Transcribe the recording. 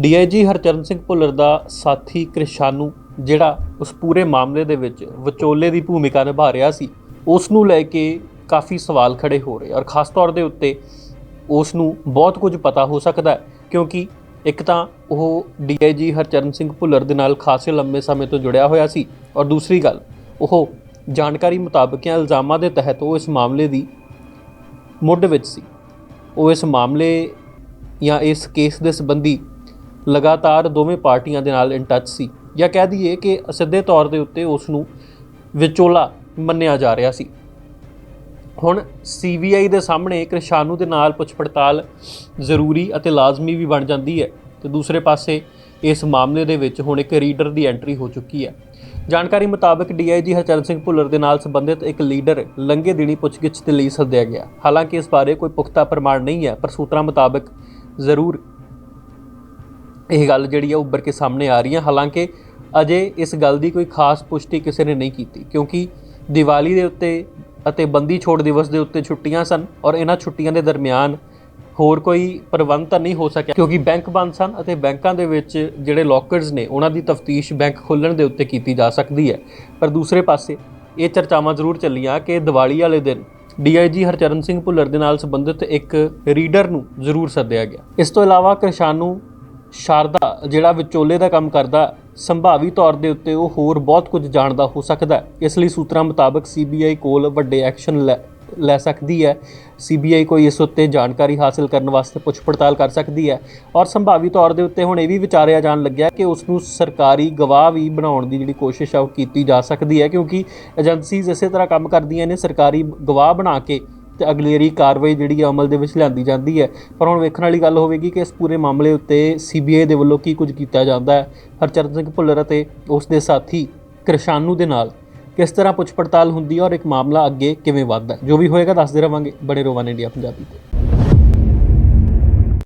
DIG Harcharan Singh Bhullar ਦਾ ਸਾਥੀ ਕ੍ਰਿਸ਼ਾਨੂ, ਜਿਹੜਾ ਉਸ ਪੂਰੇ ਮਾਮਲੇ ਦੇ ਵਿੱਚ ਵਿਚੋਲੇ ਦੀ ਭੂਮਿਕਾ ਨਿਭਾ ਰਿਹਾ ਸੀ, ਉਸ ਨੂੰ ਲੈ ਕੇ ਕਾਫੀ ਸਵਾਲ ਖੜੇ ਹੋ ਰਹੇ ਔਰ ਖਾਸ ਤੌਰ ਦੇ ਉੱਤੇ ਉਸ ਨੂੰ ਬਹੁਤ ਕੁਝ ਪਤਾ ਹੋ ਸਕਦਾ ਹੈ, ਕਿਉਂਕਿ ਇੱਕ ਤਾਂ ਉਹ ਡੀਆਈਜੀ ਹਰਚਰਨ ਸਿੰਘ ਭੁੱਲਰ ਦੇ ਨਾਲ ਖਾਸੇ ਲੰਮੇ ਸਮੇਂ ਤੋਂ ਜੁੜਿਆ ਹੋਇਆ ਸੀ, ਔਰ ਦੂਸਰੀ ਗੱਲ, ਉਹ ਜਾਣਕਾਰੀ ਮੁਤਾਬਕ ਜਾਂ ਇਲਜ਼ਾਮਾਂ ਦੇ ਤਹਿਤ ਉਹ ਇਸ ਮਾਮਲੇ ਦੀ ਮੁੱਢ ਵਿੱਚ ਸੀ। ਉਹ ਇਸ ਮਾਮਲੇ ਜਾਂ ਇਸ ਕੇਸ ਦੇ ਸੰਬੰਧੀ ਲਗਾਤਾਰ ਦੋਵੇਂ ਪਾਰਟੀਆਂ ਦੇ ਨਾਲ ਇਨ ਟੱਚ ਸੀ ਜਾਂ ਕਹਿ ਦਈਏ ਕਿ ਸਿੱਧੇ ਤੌਰ ਦੇ ਉੱਤੇ ਉਸ ਨੂੰ ਵਿਚੋਲਾ ਮੰਨਿਆ ਜਾ ਰਿਹਾ ਸੀ। ਹੁਣ ਸੀਬੀਆਈ ਦੇ ਸਾਹਮਣੇ ਕ੍ਰਿਸ਼ਾਨੂ ਦੇ ਨਾਲ ਪੁੱਛ ਪੜਤਾਲ ਜ਼ਰੂਰੀ ਅਤੇ ਲਾਜ਼ਮੀ ਵੀ ਬਣ ਜਾਂਦੀ ਹੈ ਤੇ ਦੂਸਰੇ ਪਾਸੇ ਇਸ ਮਾਮਲੇ ਦੇ ਵਿੱਚ ਹੁਣ ਇੱਕ ਰੀਡਰ ਦੀ ਐਂਟਰੀ ਹੋ ਚੁੱਕੀ ਹੈ। ਜਾਣਕਾਰੀ ਮੁਤਾਬਕ ਡੀਆਈਜੀ ਹਰਚਰਨ ਸਿੰਘ ਭੁੱਲਰ ਦੇ ਨਾਲ ਸੰਬੰਧਿਤ ਇੱਕ ਲੀਡਰ ਲੰਗੇ ਦਿਨੀ ਪੁੱਛਗਿੱਛ ਦੇ ਲਈ ਸੱਦਿਆ ਗਿਆ। ਹਾਲਾਂਕਿ ਇਸ ਬਾਰੇ ਕੋਈ ਪੁਖਤਾ ਪ੍ਰਮਾਣ ਨਹੀਂ ਹੈ, ਪਰ ਸੂਤਰਾਂ ਮੁਤਾਬਕ ਜ਼ਰੂਰ ਇਹ ਗੱਲ ਜਿਹੜੀ ਆ ਉੱਭਰ ਕੇ ਸਾਹਮਣੇ ਆ ਰਹੀ ਹੈ ਹਾਲਾਂਕਿ ਅਜੇ ਇਸ ਗੱਲ ਦੀ ਕੋਈ ਖਾਸ ਪੁਸ਼ਟੀ ਕਿਸੇ ਨੇ ਨਹੀਂ ਕੀਤੀ, ਕਿਉਂਕਿ ਦੀਵਾਲੀ ਦੇ ਉੱਤੇ ਅਤੇ ਬੰਦੀ ਛੋੜ ਦਿਵਸ ਦੇ ਉੱਤੇ ਛੁੱਟੀਆਂ ਸਨ ਔਰ ਇਹਨਾਂ ਛੁੱਟੀਆਂ ਦੇ ਦਰਮਿਆਨ ਹੋਰ ਕੋਈ ਪ੍ਰਬੰਧ ਤਾਂ ਨਹੀਂ ਹੋ ਸਕਿਆ, ਕਿਉਂਕਿ ਬੈਂਕ ਬੰਦ ਸਨ ਅਤੇ ਬੈਂਕਾਂ ਦੇ ਵਿੱਚ ਜਿਹੜੇ ਲੋਕਰਸ ਨੇ ਉਹਨਾਂ ਦੀ ਤਫਤੀਸ਼ ਬੈਂਕ ਖੋਲ੍ਹਣ ਦੇ ਉੱਤੇ ਕੀਤੀ ਜਾ ਸਕਦੀ ਹੈ। ਪਰ ਦੂਸਰੇ ਪਾਸੇ ਇਹ ਚਰਚਾਵਾਂ ਜ਼ਰੂਰ ਚੱਲੀਆਂ ਕਿ ਦੀਵਾਲੀ ਵਾਲੇ ਦਿਨ ਡੀਆਈਜੀ ਹਰਚਰਨ ਸਿੰਘ ਭੁੱਲਰ ਦੇ ਨਾਲ ਸੰਬੰਧਿਤ ਇੱਕ ਰੀਡਰ ਨੂੰ ਜ਼ਰੂਰ ਸੱਦਿਆ ਗਿਆ। ਇਸ ਤੋਂ ਇਲਾਵਾ ਕਿਰਸ਼ਾਨੂ ਸ਼ਾਰਦਾ, ਜਿਹੜਾ ਵਿਚੋਲੇ ਦਾ ਕੰਮ ਕਰਦਾ, ਸੰਭਾਵੀ ਤੌਰ ਦੇ ਉੱਤੇ ਉਹ ਹੋਰ ਬਹੁਤ ਕੁਝ ਜਾਣਦਾ ਹੋ ਸਕਦਾ ਇਸ ਲਈ ਸੂਤਰਾਂ ਮੁਤਾਬਕ ਸੀਬੀਆਈ ਕੋਲ ਵੱਡੇ ਐਕਸ਼ਨ ਲੈ ਲੈ ਸਕਦੀ ਹੈ। ਸੀਬੀਆਈ ਕੋਈ ਇਸ ਉੱਤੇ ਜਾਣਕਾਰੀ ਹਾਸਲ ਕਰਨ ਵਾਸਤੇ ਪੁੱਛ ਪੜਤਾਲ ਕਰ ਸਕਦੀ ਹੈ। ਔਰ ਸੰਭਾਵੀ ਤੌਰ ਦੇ ਉੱਤੇ ਹੁਣ ਇਹ ਵੀ ਵਿਚਾਰਿਆ ਜਾਣ ਲੱਗਿਆ ਕਿ ਉਸ ਨੂੰ ਸਰਕਾਰੀ ਗਵਾਹ ਵੀ ਬਣਾਉਣ ਦੀ ਜਿਹੜੀ ਕੋਸ਼ਿਸ਼ ਆ ਉਹ ਕੀਤੀ ਜਾ ਸਕਦੀ ਹੈ, ਕਿਉਂਕਿ ਏਜੰਸੀਜ਼ ਇਸੇ ਤਰ੍ਹਾਂ ਕੰਮ ਕਰਦੀਆਂ ਨੇ, ਸਰਕਾਰੀ ਗਵਾਹ ਬਣਾ ਕੇ ਤੇ ਅਗਲੇਰੀ ਕਾਰਵਾਈ ਜਿਹੜੀ ਆ ਅਮਲ ਦੇ ਵਿੱਚ ਲਿਆਂਦੀ ਜਾਂਦੀ ਹੈ। ਪਰ ਹੁਣ ਵੇਖਣ ਵਾਲੀ ਗੱਲ ਹੋਵੇਗੀ ਕਿ ਇਸ ਪੂਰੇ ਮਾਮਲੇ ਉੱਤੇ ਸੀਬੀਆਈ ਦੇ ਵੱਲੋਂ ਕੀ ਕੁਝ ਕੀਤਾ ਜਾਂਦਾ ਹੈ। ਹਰਚਰਨ ਸਿੰਘ ਭੁੱਲਰ ਅਤੇ ਉਸ ਦੇ ਸਾਥੀ ਕ੍ਰਿਸ਼ਾਨੂ ਦੇ ਨਾਲ ਕਿਸ ਤਰ੍ਹਾਂ ਪੁੱਛ ਪੜਤਾਲ ਹੁੰਦੀ ਹੈ ਔਰ ਇੱਕ ਮਾਮਲਾ ਅੱਗੇ ਕਿਵੇਂ ਵੱਧਦਾ ਜੋ ਵੀ ਹੋਏਗਾ ਦੱਸਦੇ ਰਵਾਂਗੇ। ਬੜੇ ਰੋਵਾਨ ਇੰਡੀਆ ਪੰਜਾਬੀ ਤੇ।